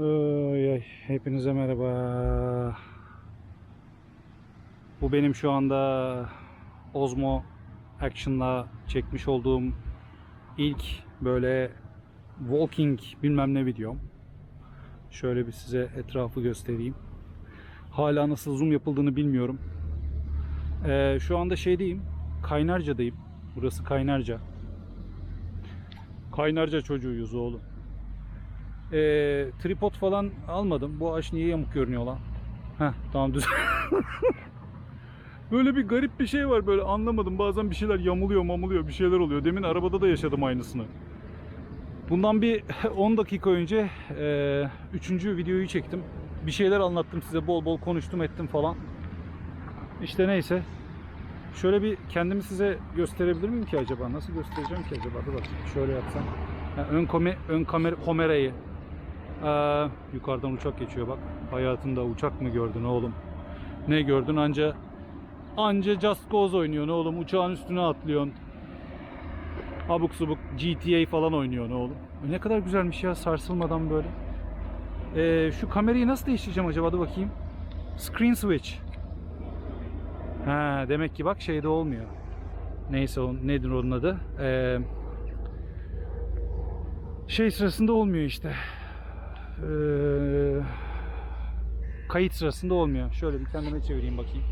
Ay, ay, hepinize merhaba. Bu benim şu anda Osmo Action'la çekmiş olduğum ilk böyle walking bilmem ne videom. Şöyle bir size etrafı göstereyim. Hala nasıl zoom yapıldığını bilmiyorum. Ee, şu anda şeydeyim. Kaynarca'dayım. Burası Kaynarca. Kaynarca çocuğuyuz oğlum. Ee, tripod falan almadım. Bu ağaç niye yamuk görünüyor lan? Heh tamam düz. böyle bir garip bir şey var böyle anlamadım. Bazen bir şeyler yamuluyor mamuluyor bir şeyler oluyor. Demin arabada da yaşadım aynısını. Bundan bir 10 dakika önce e, üçüncü videoyu çektim. Bir şeyler anlattım size bol bol konuştum ettim falan. İşte neyse. Şöyle bir kendimi size gösterebilir miyim ki acaba? Nasıl göstereceğim ki acaba? Dur bakayım. Şöyle yapsam. Ha, ön, kome, ön kamera, kamerayı. Ee, yukarıdan uçak geçiyor bak. Hayatında uçak mı gördün oğlum? Ne gördün? Anca anca Just Cause oynuyorsun oğlum. Uçağın üstüne atlıyorsun. Abuk subuk GTA falan oynuyorsun oğlum. E Ne kadar güzelmiş ya sarsılmadan böyle. Ee, şu kamerayı nasıl değiştireceğim acaba? Dur bakayım. Screen switch. Ha, demek ki bak şeyde olmuyor. Neyse o nedir onun adı? Ee, şey sırasında olmuyor işte. Ee, kayıt sırasında olmuyor. Şöyle bir kendime çevireyim bakayım.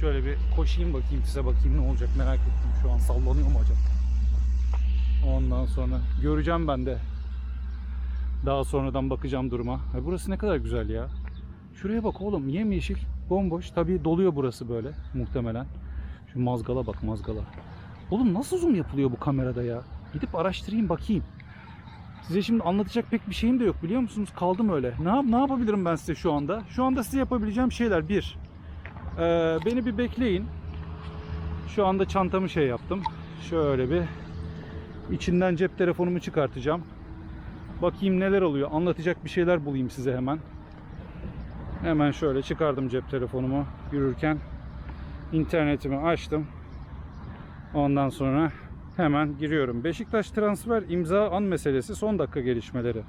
Şöyle bir koşayım bakayım size bakayım ne olacak merak ettim. Şu an sallanıyor mu acaba? Ondan sonra göreceğim ben de. Daha sonradan bakacağım duruma. Ha, burası ne kadar güzel ya. Şuraya bak oğlum yemyeşil bomboş. Tabii doluyor burası böyle muhtemelen. Şu mazgala bak mazgala. Oğlum nasıl zoom yapılıyor bu kamerada ya? Gidip araştırayım bakayım. Size şimdi anlatacak pek bir şeyim de yok biliyor musunuz? Kaldım öyle. Ne, yap ne yapabilirim ben size şu anda? Şu anda size yapabileceğim şeyler bir. Ee, beni bir bekleyin. Şu anda çantamı şey yaptım. Şöyle bir içinden cep telefonumu çıkartacağım. Bakayım neler oluyor. Anlatacak bir şeyler bulayım size hemen. Hemen şöyle çıkardım cep telefonumu yürürken. internetimi açtım. Ondan sonra hemen giriyorum. Beşiktaş transfer imza an meselesi son dakika gelişmeleri.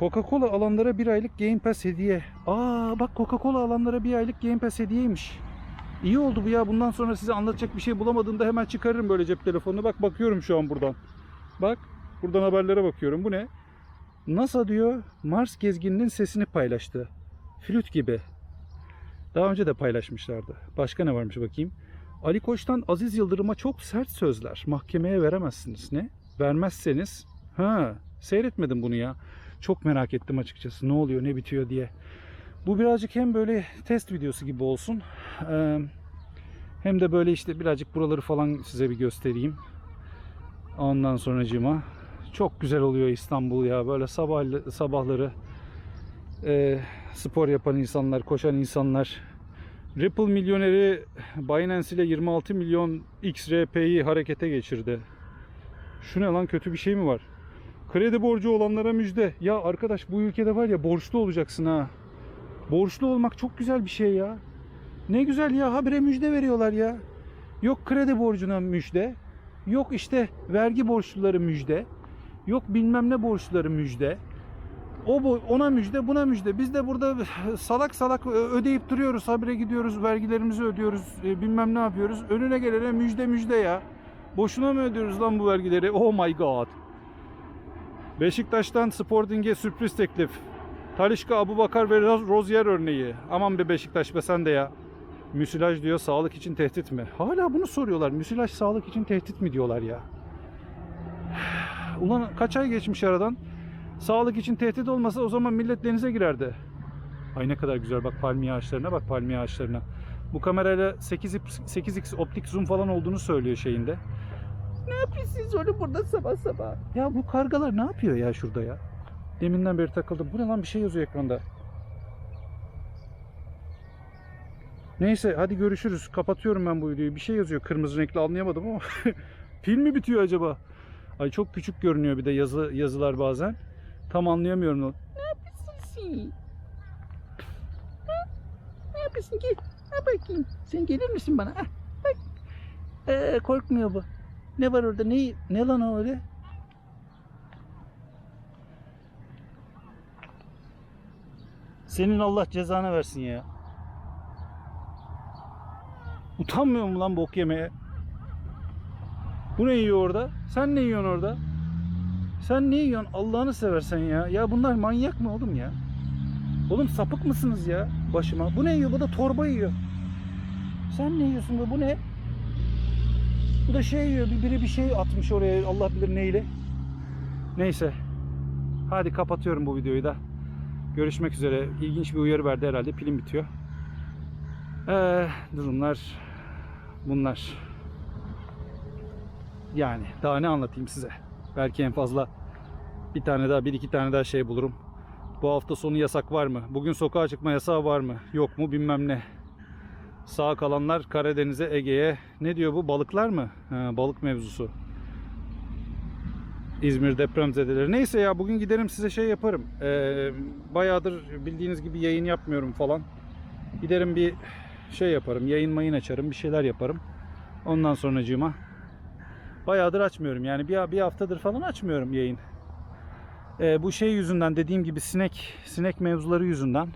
Coca-Cola alanlara bir aylık Game Pass hediye. Aa bak Coca-Cola alanlara bir aylık Game Pass hediyeymiş. İyi oldu bu ya. Bundan sonra size anlatacak bir şey bulamadığımda hemen çıkarırım böyle cep telefonunu. Bak bakıyorum şu an buradan. Bak buradan haberlere bakıyorum. Bu ne? NASA diyor Mars gezgininin sesini paylaştı. Flüt gibi. Daha önce de paylaşmışlardı. Başka ne varmış bakayım. Ali Koç'tan Aziz Yıldırım'a çok sert sözler. Mahkemeye veremezsiniz. Ne? Vermezseniz. Ha, seyretmedim bunu ya. Çok merak ettim açıkçası. Ne oluyor, ne bitiyor diye. Bu birazcık hem böyle test videosu gibi olsun. Hem de böyle işte birazcık buraları falan size bir göstereyim. Ondan sonracığıma çok güzel oluyor İstanbul ya. Böyle sabah sabahları e, spor yapan insanlar, koşan insanlar. Ripple milyoneri Binance ile 26 milyon XRP'yi harekete geçirdi. Şu ne lan kötü bir şey mi var? Kredi borcu olanlara müjde. Ya arkadaş bu ülkede var ya borçlu olacaksın ha. Borçlu olmak çok güzel bir şey ya. Ne güzel ya habire müjde veriyorlar ya. Yok kredi borcuna müjde. Yok işte vergi borçluları müjde. Yok bilmem ne borçluları müjde. O bu- ona müjde, buna müjde. Biz de burada salak salak ödeyip duruyoruz. Habire gidiyoruz, vergilerimizi ödüyoruz, e, bilmem ne yapıyoruz. Önüne gelene müjde müjde ya. Boşuna mı ödüyoruz lan bu vergileri? Oh my god. Beşiktaş'tan Sporting'e sürpriz teklif. Talişka, Abubakar ve Roz- Rozier örneği. Aman be Beşiktaş be sen de ya. Müsilaj diyor sağlık için tehdit mi? Hala bunu soruyorlar. Müsilaj sağlık için tehdit mi diyorlar ya? Ulan kaç ay geçmiş aradan? Sağlık için tehdit olmasa o zaman millet denize girerdi. Ay ne kadar güzel bak palmiye ağaçlarına bak palmiye ağaçlarına. Bu kamerayla 8x, 8x optik zoom falan olduğunu söylüyor şeyinde. Ne yapıyorsunuz öyle burada sabah sabah? Ya bu kargalar ne yapıyor ya şurada ya? Deminden beri takıldım. Bu ne lan bir şey yazıyor ekranda. Neyse hadi görüşürüz. Kapatıyorum ben bu videoyu. Bir şey yazıyor kırmızı renkli anlayamadım ama. Pil mi bitiyor acaba? Ay çok küçük görünüyor bir de yazı yazılar bazen. Tam anlayamıyorum. Ne yapıyorsun sen? Ha? Ne yapıyorsun gel. Ha bakayım. Sen gelir misin bana? Ha, bak. Ee, korkmuyor bu. Ne var orada? Ne, ne lan o öyle? Senin Allah cezanı versin ya. Utanmıyor mu lan bok yemeye? Bu ne yiyor orada? Sen ne yiyorsun orada? Sen ne yiyorsun Allah'ını seversen ya? Ya bunlar manyak mı oğlum ya? Oğlum sapık mısınız ya başıma? Bu ne yiyor? Bu da torba yiyor. Sen ne yiyorsun be? Bu ne? Bu da şey yiyor. Bir- Biri bir şey atmış oraya. Allah bilir neyle. Neyse. Hadi kapatıyorum bu videoyu da. Görüşmek üzere. İlginç bir uyarı verdi herhalde. Pilim bitiyor. Ee, durumlar bunlar. Yani daha ne anlatayım size? Belki en fazla bir tane daha, bir iki tane daha şey bulurum. Bu hafta sonu yasak var mı? Bugün sokağa çıkma yasağı var mı? Yok mu? Bilmem ne. Sağ kalanlar Karadeniz'e, Ege'ye. Ne diyor bu? Balıklar mı? Ha, balık mevzusu. İzmir depremzedeleri. Neyse ya bugün giderim size şey yaparım. Ee, bayağıdır bildiğiniz gibi yayın yapmıyorum falan. Giderim bir şey yaparım. Yayın mayın açarım. Bir şeyler yaparım. Ondan sonracığıma. Bayağıdır açmıyorum. Yani bir, bir haftadır falan açmıyorum yayın. Ee, bu şey yüzünden dediğim gibi sinek sinek mevzuları yüzünden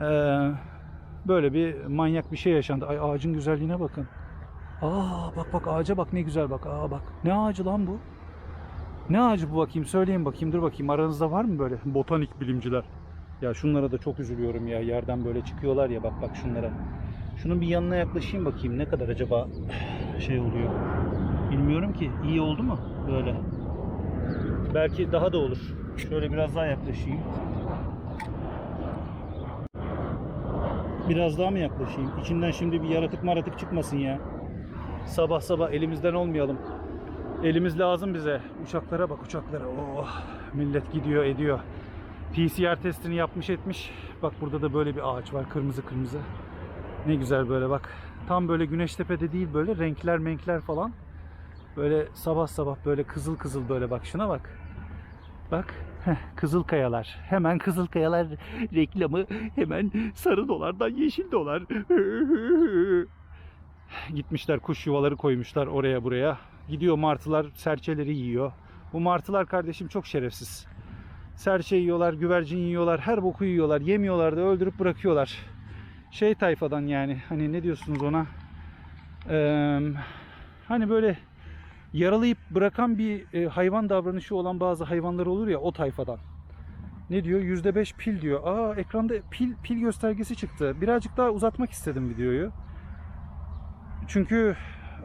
ee, böyle bir manyak bir şey yaşandı. Ay ağacın güzelliğine bakın. Aa bak bak ağaca bak ne güzel bak. Aa bak. Ne ağacı lan bu? Ne ağacı bu bakayım? Söyleyin bakayım. Dur bakayım. Aranızda var mı böyle botanik bilimciler? Ya şunlara da çok üzülüyorum ya. Yerden böyle çıkıyorlar ya bak bak şunlara. Şunun bir yanına yaklaşayım bakayım. Ne kadar acaba şey oluyor? Bilmiyorum ki. İyi oldu mu böyle? Belki daha da olur. Şöyle biraz daha yaklaşayım. Biraz daha mı yaklaşayım? İçinden şimdi bir yaratık maratık çıkmasın ya. Sabah sabah elimizden olmayalım. Elimiz lazım bize. Uçaklara bak uçaklara. Oh, millet gidiyor ediyor. PCR testini yapmış etmiş. Bak burada da böyle bir ağaç var kırmızı kırmızı. Ne güzel böyle bak. Tam böyle Güneştepe'de değil böyle renkler menkler falan. Böyle sabah sabah böyle kızıl kızıl böyle bak şuna bak. Bak heh, kızıl kayalar. Hemen kızıl kayalar reklamı. Hemen sarı dolardan yeşil dolar. Gitmişler kuş yuvaları koymuşlar oraya buraya. Gidiyor martılar serçeleri yiyor. Bu martılar kardeşim çok şerefsiz. Serçe yiyorlar, güvercin yiyorlar, her boku yiyorlar. Yemiyorlar da öldürüp bırakıyorlar. Şey tayfadan yani hani ne diyorsunuz ona? Ee, hani böyle yaralayıp bırakan bir e, hayvan davranışı olan bazı hayvanlar olur ya o tayfadan. Ne diyor? %5 pil diyor. Aa ekranda pil pil göstergesi çıktı. Birazcık daha uzatmak istedim videoyu. Çünkü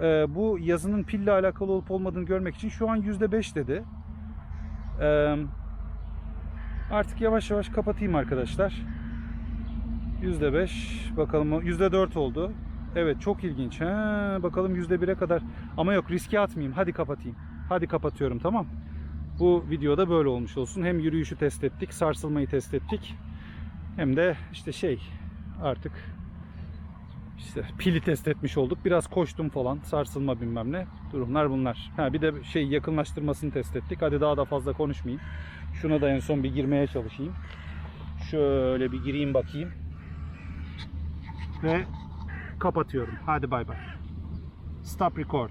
e, bu yazının pille alakalı olup olmadığını görmek için şu an %5 dedi. E, artık yavaş yavaş kapatayım arkadaşlar. %5 bakalım o- %4 oldu. Evet çok ilginç. Ha, bakalım %1'e kadar. Ama yok riske atmayayım. Hadi kapatayım. Hadi kapatıyorum tamam. Bu videoda böyle olmuş olsun. Hem yürüyüşü test ettik, sarsılmayı test ettik. Hem de işte şey artık işte pili test etmiş olduk. Biraz koştum falan. Sarsılma bilmem ne. Durumlar bunlar. Ha bir de şey yakınlaştırmasını test ettik. Hadi daha da fazla konuşmayayım. Şuna da en son bir girmeye çalışayım. Şöyle bir gireyim bakayım. Ve kapatıyorum. Hadi bay bay. Stop record.